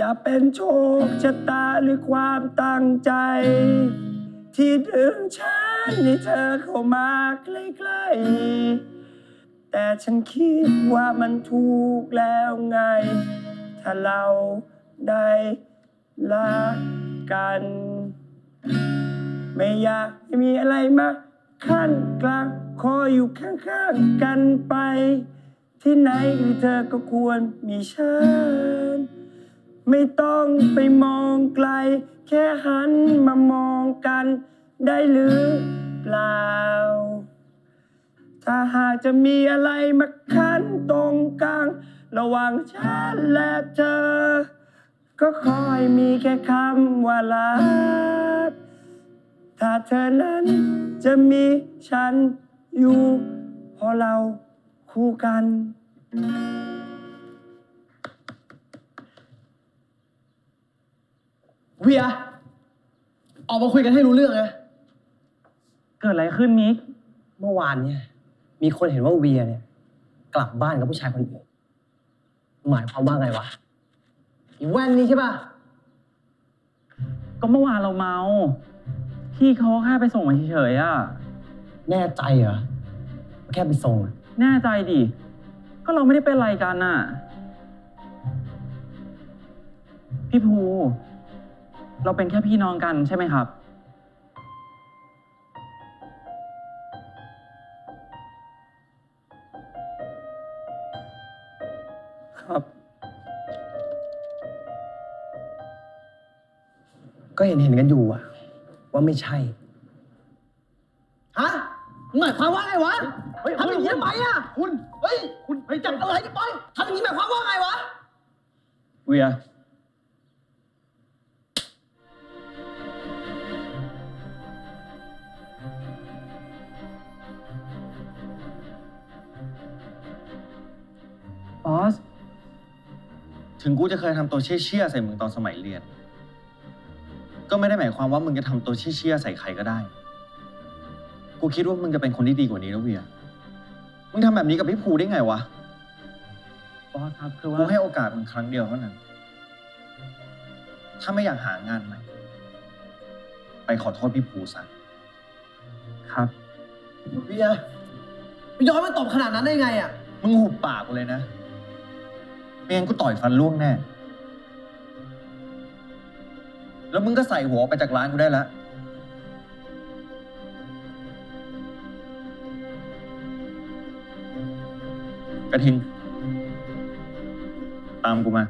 จะเป็นโชคชะตาหรือความตั้งใจ ที่ดึงฉันให้เธอเข้ามาใกล้ๆ แต่ฉันคิดว่ามันถูกแล้วไง ถ้าเราได้รักกัน ไม่อยากให้มีอะไรมาขั้นกลางคอยอยู่ข้างๆกันไป ที่ไหนคือเธอก็ควรมีฉัน ไม่ต้องไปมองไกล แค่หันมามองกัน ได้หรือเปล่า ถ้าหากจะมีอะไรมาขั้นตรงกลาง ระหว่างฉันและเธอ ก็ขอให้มีแค่คำว่ารัก ถ้าเธอนั้นจะมีฉันอยู่เพราะเราคู่กัน เวีย ออกมาคุยกันให้รู้เรื่องนะ เกิดอะไรขึ้นมิก เมื่อวานเนี่ย มีคนเห็นว่าเวียเนี่ย กลับบ้านกับผู้ชายคนอื่น หมายความว่าไงวะอีแว่นนี่ใช่ป่ะ ก็เมื่อวานเราเมา พี่เขาแค่ไปส่งมาเฉยๆอะแน่ใจเหรอว่าแค่ไปส่งอะแน่ใจดิ ก็เราไม่ได้เป็นอะไรกันน่ะ พี่ภู เราเป็นแค่พี่น้องกันใช่ไหมครับ ครับ ก็เห็นเห็นกันอยู่อะว่าไม่ใช่ ฮะหมายความว่าไงวะทำอย่างนี้ทำไมอะคุณ เฮ้ย คุณเฮ้ยจับอะไรกันไปทำอย่างนี้หมายความว่าไงวะ เวีย ถึงกูจะเคยทำตัวเชี่ยๆใส่มึงตอนสมัยเรียน ก็ไม่ได้หมายความว่ามึงจะทำตัวเชี่ยๆใส่ใครก็ได้ กูคิดว่ามึงจะเป็นคนที่ดีกว่านี้นะเวีย มึงทำแบบนี้กับพี่ภูได้ไงวะ บอสครับคือกูว่าให้โอกาสมึงครั้งเดียวเท่านั้น ถ้าไม่อยากหางานใหม่ ไปขอโทษพี่ภูซะครับเวียไปย้อนมันตบขนาดนั้นได้ไงอะมึงหุบปากกูเลยนะ ไม่งั้นกูต่อยฟันล่วงแน่ แล้วมึงก็ใส่หัวไปจากร้านกูได้แล้วกระทิง ตามกูมา